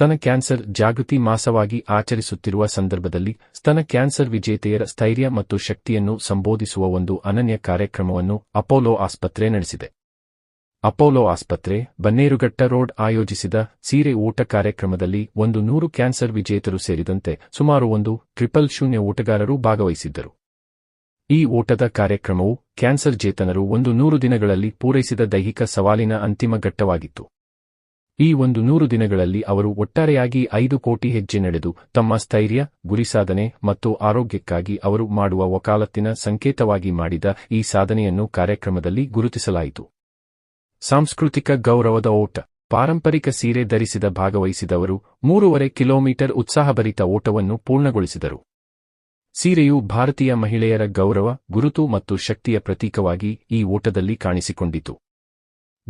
ಸ್ತನ ಕ್ಯಾನ್ಸರ್ ಜಾಗೃತಿ ಮಾಸವಾಗಿ ಆಚರಿಸುತ್ತಿರುವ ಸಂದರ್ಭದಲ್ಲಿ ಸ್ತನ ಕ್ಯಾನ್ಸರ್ ವಿಜೇತೆಯರ ಸ್ಥೈರ್ಯ ಮತ್ತು ಶಕ್ತಿಯನ್ನು ಸಂಬೋಧಿಸುವ ಒಂದು ಅನನ್ಯ ಕಾರ್ಯಕ್ರಮವನ್ನು ಅಪೋಲೋ ಆಸ್ಪತ್ರೆ ನಡೆಸಿದೆ. ಅಪೋಲೋ ಆಸ್ಪತ್ರೆ, ಬನ್ನೇರುಘಟ್ಟ ರೋಡ್ ಆಯೋಜಿಸಿದ ಸೀರೆ ಊಟ ಕಾರ್ಯಕ್ರಮದಲ್ಲಿ ಒಂದು ನೂರು ಕ್ಯಾನ್ಸರ್ ವಿಜೇತರು ಸೇರಿದಂತೆ ಸುಮಾರು ಒಂದು ಟ್ರಿಪಲ್ ಶೂನ್ಯ ಊಟಗಾರರು ಭಾಗವಹಿಸಿದ್ದರು. ಈ ಊಟದ ಕಾರ್ಯಕ್ರಮವು ಕ್ಯಾನ್ಸರ್ ಜೇತನರು ಒಂದು ನೂರು ದಿನಗಳಲ್ಲಿ ಪೂರೈಸಿದ ದೈಹಿಕ ಸವಾಲಿನ ಅಂತಿಮ ಘಟ್ಟವಾಗಿತ್ತು. ಈ ಒಂದು ನೂರು ದಿನಗಳಲ್ಲಿ ಅವರು ಒಟ್ಟಾರೆಯಾಗಿ ಐದು ಕೋಟಿ ಹೆಜ್ಜೆ ನಡೆದು ತಮ್ಮ ಸ್ಥೈರ್ಯ, ಗುರಿ ಸಾಧನೆ ಮತ್ತು ಆರೋಗ್ಯಕ್ಕಾಗಿ ಅವರು ಮಾಡುವ ವಕಾಲತ್ತಿನ ಸಂಕೇತವಾಗಿ ಮಾಡಿದ ಈ ಸಾಧನೆಯನ್ನು ಕಾರ್ಯಕ್ರಮದಲ್ಲಿ ಗುರುತಿಸಲಾಯಿತು. ಸಾಂಸ್ಕೃತಿಕ ಗೌರವದ ಓಟ. ಪಾರಂಪರಿಕ ಸೀರೆ ಧರಿಸಿದ ಭಾಗವಹಿಸಿದವರು ಮೂರುವರೆ ಕಿಲೋಮೀಟರ್ ಉತ್ಸಾಹಭರಿತ ಓಟವನ್ನು ಪೂರ್ಣಗೊಳಿಸಿದರು. ಸೀರೆಯು ಭಾರತೀಯ ಮಹಿಳೆಯರ ಗೌರವ, ಗುರುತು ಮತ್ತು ಶಕ್ತಿಯ ಪ್ರತೀಕವಾಗಿ ಈ ಓಟದಲ್ಲಿ ಕಾಣಿಸಿಕೊಂಡಿತು.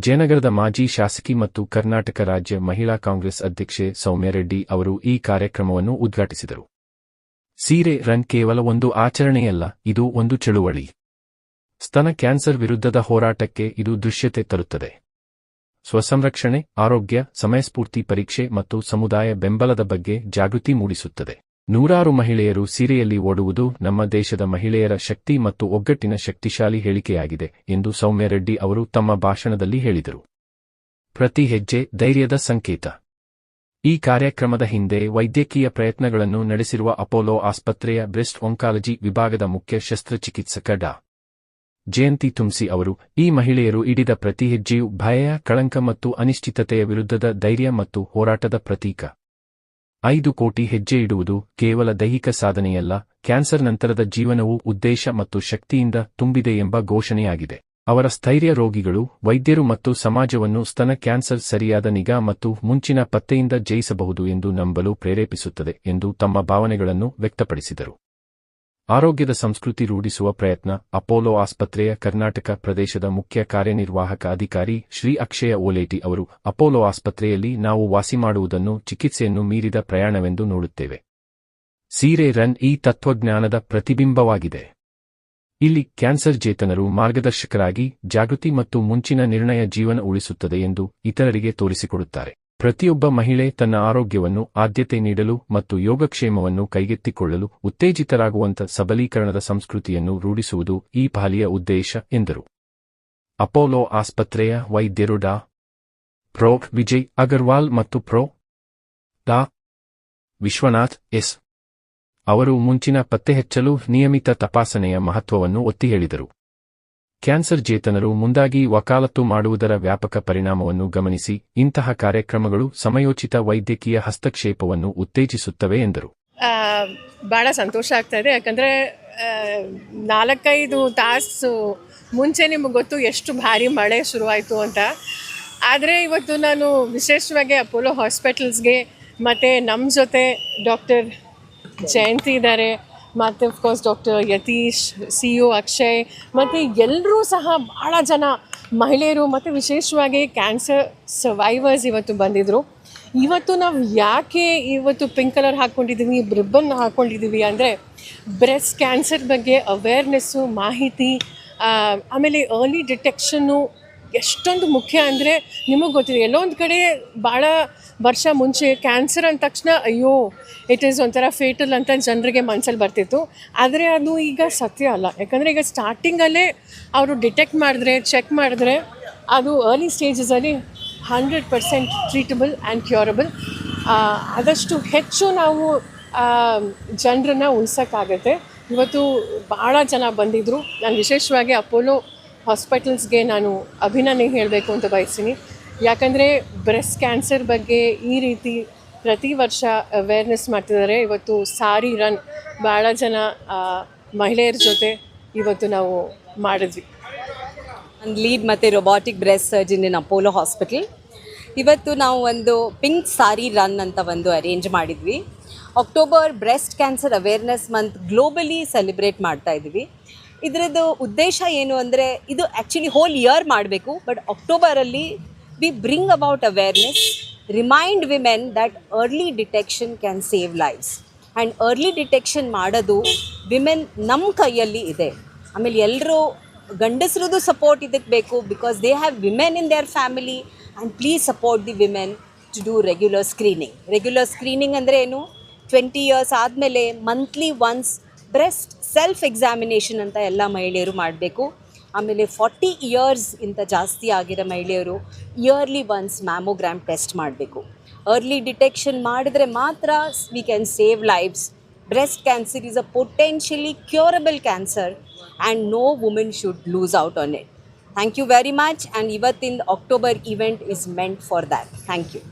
ಜಯನಗರದ ಮಾಜಿ ಶಾಸಕಿ ಮತ್ತು ಕರ್ನಾಟಕ ರಾಜ್ಯ ಮಹಿಳಾ ಕಾಂಗ್ರೆಸ್ ಅಧ್ಯಕ್ಷೆ ಸೌಮ್ಯರೆಡ್ಡಿ ಅವರು ಈ ಕಾರ್ಯಕ್ರಮವನ್ನು ಉದ್ಘಾಟಿಸಿದರು. ಸೀರೆ, ರನ್ ಕೇವಲ ಒಂದು ಆಚರಣೆಯಲ್ಲ, ಇದು ಒಂದು ಚಳುವಳಿ. ಸ್ತನ ಕ್ಯಾನ್ಸರ್ ವಿರುದ್ಧದ ಹೋರಾಟಕ್ಕೆ ಇದು ದೃಶ್ಯತೆ ತರುತ್ತದೆ. ಸ್ವಸಂರಕ್ಷಣೆ, ಆರೋಗ್ಯ, ಸಮಯಸ್ಫೂರ್ತಿ ಪರೀಕ್ಷೆ ಮತ್ತು ಸಮುದಾಯ ಬೆಂಬಲದ ಬಗ್ಗೆ ಜಾಗೃತಿ ಮೂಡಿಸುತ್ತದೆ. ನೂರಾರು ಮಹಿಳೆಯರು ಸೀರೆಯಲ್ಲಿ ಓಡುವುದು ನಮ್ಮ ದೇಶದ ಮಹಿಳೆಯರ ಶಕ್ತಿ ಮತ್ತು ಒಗ್ಗಟ್ಟಿನ ಶಕ್ತಿಶಾಲಿ ಹೇಳಿಕೆಯಾಗಿದೆ ಎಂದು ಸೌಮ್ಯರೆಡ್ಡಿ ಅವರು ತಮ್ಮ ಭಾಷಣದಲ್ಲಿ ಹೇಳಿದರು. ಪ್ರತಿ ಹೆಜ್ಜೆ ಧೈರ್ಯದ ಸಂಕೇತ. ಈ ಕಾರ್ಯಕ್ರಮದ ಹಿಂದೆ ವೈದ್ಯಕೀಯ ಪ್ರಯತ್ನಗಳನ್ನು ನಡೆಸಿರುವ ಅಪೋಲೋ ಆಸ್ಪತ್ರೆಯ ಬ್ರೆಸ್ಟ್ ಒಂಕಾಲಜಿ ವಿಭಾಗದ ಮುಖ್ಯ ಶಸ್ತ್ರಚಿಕಿತ್ಸಕ ಡಾ. ಜಯಂತಿ ತುಮ್ಸಿ ಅವರು, ಈ ಮಹಿಳೆಯರು ಇಡಿದ ಪ್ರತಿ ಹೆಜ್ಜೆಯು ಭಯ, ಕಳಂಕ ಮತ್ತು ಅನಿಶ್ಚಿತತೆಯ ವಿರುದ್ಧದ ಧೈರ್ಯ ಮತ್ತು ಹೋರಾಟದ ಪ್ರತೀಕ. ಐದು ಕೋಟಿ ಹೆಜ್ಜೆ ಇಡುವುದು ಕೇವಲ ದೈಹಿಕ ಸಾಧನೆಯಲ್ಲ, ಕ್ಯಾನ್ಸರ್ ನಂತರದ ಜೀವನವು ಉದ್ದೇಶ ಮತ್ತು ಶಕ್ತಿಯಿಂದ ತುಂಬಿದೆ ಎಂಬ ಘೋಷಣೆಯಾಗಿದೆ. ಅವರ ಸ್ಥೈರ್ಯ ರೋಗಿಗಳು, ವೈದ್ಯರು ಮತ್ತು ಸಮಾಜವನ್ನು ಸ್ತನ ಕ್ಯಾನ್ಸರ್ ಸರಿಯಾದ ನಿಗಾ ಮತ್ತು ಮುಂಚಿನ ಪತ್ತೆಯಿಂದ ಜಯಿಸಬಹುದು ಎಂದು ನಂಬಲು ಪ್ರೇರೇಪಿಸುತ್ತದೆ ಎಂದು ತಮ್ಮ ಭಾವನೆಗಳನ್ನು ವ್ಯಕ್ತಪಡಿಸಿದರು. ಆರೋಗ್ಯದ ಸಂಸ್ಕೃತಿ ರೂಢಿಸುವ ಪ್ರಯತ್ನ, ಅಪೋಲೋ ಆಸ್ಪತ್ರೆಯ ಕರ್ನಾಟಕ ಪ್ರದೇಶದ ಮುಖ್ಯ ಕಾರ್ಯನಿರ್ವಾಹಕ ಅಧಿಕಾರಿ ಶ್ರೀ ಅಕ್ಷಯ ಓಲೇಟಿ ಅವರು, ಅಪೋಲೋ ಆಸ್ಪತ್ರೆಯಲ್ಲಿ ನಾವು ವಾಸಿ ಮಾಡುವುದನ್ನು ಚಿಕಿತ್ಸೆಯನ್ನು ಮೀರಿದ ಪ್ರಯಾಣವೆಂದು ನೋಡುತ್ತೇವೆ. ಸೀರೆ ರನ್ ಈ ತತ್ವಜ್ಞಾನದ ಪ್ರತಿಬಿಂಬವಾಗಿದೆ. ಇಲ್ಲಿ ಕ್ಯಾನ್ಸರ್ ಚೇತನರು ಮಾರ್ಗದರ್ಶಕರಾಗಿ ಜಾಗೃತಿ ಮತ್ತು ಮುಂಚಿನ ನಿರ್ಣಯ ಜೀವನ ಉಳಿಸುತ್ತದೆ ಎಂದು ಇತರರಿಗೆ ತೋರಿಸಿಕೊಡುತ್ತಾರೆ. ಪ್ರತಿಯೊಬ್ಬ ಮಹಿಳೆ ತನ್ನ ಆರೋಗ್ಯವನ್ನು, ಆದ್ಯತೆ ನೀಡಲು ಮತ್ತು ಯೋಗಕ್ಷೇಮವನ್ನು ಕೈಗೆತ್ತಿಕೊಳ್ಳಲು ಉತ್ತೇಜಿತರಾಗುವಂತ ಸಬಲೀಕರಣದ ಸಂಸ್ಕೃತಿಯನ್ನು ರೂಢಿಸುವುದು ಈ ಪಾಲಿಯ ಉದ್ದೇಶ, ಎಂದರು. ಅಪೋಲೋ ಆಸ್ಪತ್ರೆಯ ವೈದ್ಯರು ಡಾ. ಪ್ರೊ. ವಿಜಯ್ ಅಗರ್ವಾಲ್ ಮತ್ತು ಪ್ರೊ. ಡಾ. ವಿಶ್ವನಾಥ್ ಎಸ್. ಅವರು ಮುಂಚಿನ ಪತ್ತೆಹಚ್ಚಲು ನಿಯಮಿತ ತಪಾಸಣೆಯ ಮಹತ್ವವನ್ನು ಒತ್ತಿ ಹೇಳಿದರು. ಕ್ಯಾನ್ಸರ್ ಜೇತನರು ಮುಂದಾಗಿ ವಕಾಲತ್ತು ಮಾಡುವುದರ ವ್ಯಾಪಕ ಪರಿಣಾಮವನ್ನು ಗಮನಿಸಿ, ಇಂತಹ ಕಾರ್ಯಕ್ರಮಗಳು ಸಮಯೋಚಿತ ವೈದ್ಯಕೀಯ ಹಸ್ತಕ್ಷೇಪವನ್ನು ಉತ್ತೇಜಿಸುತ್ತವೆ ಎಂದರು. ಭಾಳ ಸಂತೋಷ ಆಗ್ತಾ ಇದೆ. ಯಾಕಂದರೆ ನಾಲ್ಕೈದು ತಾಸು ಮುಂಚೆ ನಿಮಗೆ ಗೊತ್ತು ಎಷ್ಟು ಭಾರಿ ಮಳೆ ಶುರುವಾಯಿತು ಅಂತ. ಆದರೆ ಇವತ್ತು ನಾನು ವಿಶೇಷವಾಗಿ ಅಪೋಲೋ ಹಾಸ್ಪಿಟಲ್ಸ್ಗೆ ಮತ್ತು ನಮ್ಮ ಜೊತೆ ಡಾಕ್ಟರ್ ಜಯಂತಿ ಇದ್ದಾರೆ. ಮತ್ತು of course doctor Yathish C U Akshay ಮತ್ತು ಎಲ್ಲರೂ ಸಹ ಭಾಳ ಜನ ಮಹಿಳೆಯರು ಮತ್ತು ವಿಶೇಷವಾಗಿ ಕ್ಯಾನ್ಸರ್ ಸರ್ವೈವರ್ಸ್ ಇವತ್ತು ಬಂದಿದ್ದರು ಇವತ್ತು ನಾವು ಯಾಕೆ ಇವತ್ತು ಪಿಂಕ್ ಕಲರ್ ಹಾಕ್ಕೊಂಡಿದ್ದೀವಿ ರಿಬ್ಬನ್ ಹಾಕ್ಕೊಂಡಿದ್ದೀವಿ ಅಂದರೆ ಬ್ರೆಸ್ಟ್ ಕ್ಯಾನ್ಸರ್ ಬಗ್ಗೆ ಅವೇರ್ನೆಸ್ಸು ಮಾಹಿತಿ ಆಮೇಲೆ ಅರ್ಲಿ ಡಿಟೆಕ್ಷನ್ನು ಎಷ್ಟೊಂದು ಮುಖ್ಯ ಅಂದರೆ ನಿಮಗೆ ಗೊತ್ತಿದೆ, ಎಲ್ಲೋ ಒಂದು ಕಡೆ ಭಾಳ ವರ್ಷ ಮುಂಚೆ ಕ್ಯಾನ್ಸರ್ ಅಂದ ತಕ್ಷಣ ಅಯ್ಯೋ ಇಟ್ ಈಸ್ ಒಂಥರ ಫೇಟಲ್ ಅಂತ ಜನರಿಗೆ ಮನಸ್ಸಲ್ಲಿ ಬರ್ತಿತ್ತು. ಆದರೆ ಅದು ಈಗ ಸತ್ಯ ಅಲ್ಲ. ಯಾಕಂದರೆ ಈಗ ಸ್ಟಾರ್ಟಿಂಗಲ್ಲೇ ಅವರು ಡಿಟೆಕ್ಟ್ ಮಾಡಿದ್ರೆ ಚೆಕ್ ಮಾಡಿದ್ರೆ ಅದು early ಸ್ಟೇಜಸಲ್ಲಿ hundred percent treatable and curable ಆದಷ್ಟು ಹೆಚ್ಚು ನಾವು ಜನರನ್ನ ಉಳ್ಸೋಕ್ಕಾಗತ್ತೆ. ಇವತ್ತು ಭಾಳ ಜನ ಬಂದಿದ್ದರು ನಾನು ವಿಶೇಷವಾಗಿ ಅಪೋಲೋ ಹಾಸ್ಪಿಟಲ್ಸ್ಗೆ ನಾನು ಅಭಿನಂದನೆ ಹೇಳಬೇಕು ಅಂತ ಬಯಸ್ತೀನಿ. ಯಾಕಂದರೆ ಬ್ರೆಸ್ಟ್ ಕ್ಯಾನ್ಸರ್ ಬಗ್ಗೆ ಈ ರೀತಿ ಪ್ರತಿ ವರ್ಷ ಅವೇರ್ನೆಸ್ ಮಾಡ್ತಿದ್ದಾರೆ. ಇವತ್ತು ಸಾರಿ ರನ್ ಭಾಳ ಜನ ಮಹಿಳೆಯರ ಜೊತೆ ಇವತ್ತು ನಾವು ಮಾಡಿದ್ವಿ. ಒಂದು ಲೀಡ್ ಮತ್ತು robotic breast surgeon in Apollo hospital ಇವತ್ತು ನಾವು ಒಂದು ಪಿಂಕ್ ಸಾರಿ ರನ್ ಅಂತ ಒಂದು ಅರೇಂಜ್ ಮಾಡಿದ್ವಿ. October breast cancer awareness month globally celebrate ಮಾಡ್ತಾ ಇದ್ವಿ. ಇದರದ್ದು ಉದ್ದೇಶ ಏನು ಅಂದರೆ, ಇದು ಆ್ಯಕ್ಚುಲಿ ಹೋಲ್ ಇಯರ್ ಮಾಡಬೇಕು but ಅಕ್ಟೋಬರಲ್ಲಿ we bring about awareness remind women that early detection can save lives and early detection ಮಾಡೋದು ವಿಮೆನ್ ನಮ್ಮ ಕೈಯಲ್ಲಿ ಇದೆ. ಆಮೇಲೆ ಎಲ್ಲರೂ ಗಂಡಸ್ರದ್ದು ಸಪೋರ್ಟ್ ಇದಕ್ಕೆ ಬೇಕು because they have women in their family and please support the women to do regular screening regular screening ಅಂದರೆ ಏನು? ಟ್ವೆಂಟಿ ಇಯರ್ಸ್ ಆದಮೇಲೆ monthly once breast self examination ಅಂತ ಎಲ್ಲ ಮಹಿಳೆಯರು ಮಾಡಬೇಕು. ಆಮೇಲೆ ಫಾರ್ಟಿ ಇಯರ್ಸ್ ಇಂತ ಜಾಸ್ತಿ ಆಗಿರೋ ಮಹಿಳೆಯರು ಇಯರ್ಲಿ ಒನ್ಸ್ ಮ್ಯಾಮೋಗ್ರಾಮ್ ಟೆಸ್ಟ್ ಮಾಡಬೇಕು. ಅರ್ಲಿ ಡಿಟೆಕ್ಷನ್ ಮಾಡಿದ್ರೆ ಮಾತ್ರ we can save lives breast cancer is a potentially curable cancer and no women should lose out on it thank you very much and ಇವತ್ತಿನ October event is meant for that thank you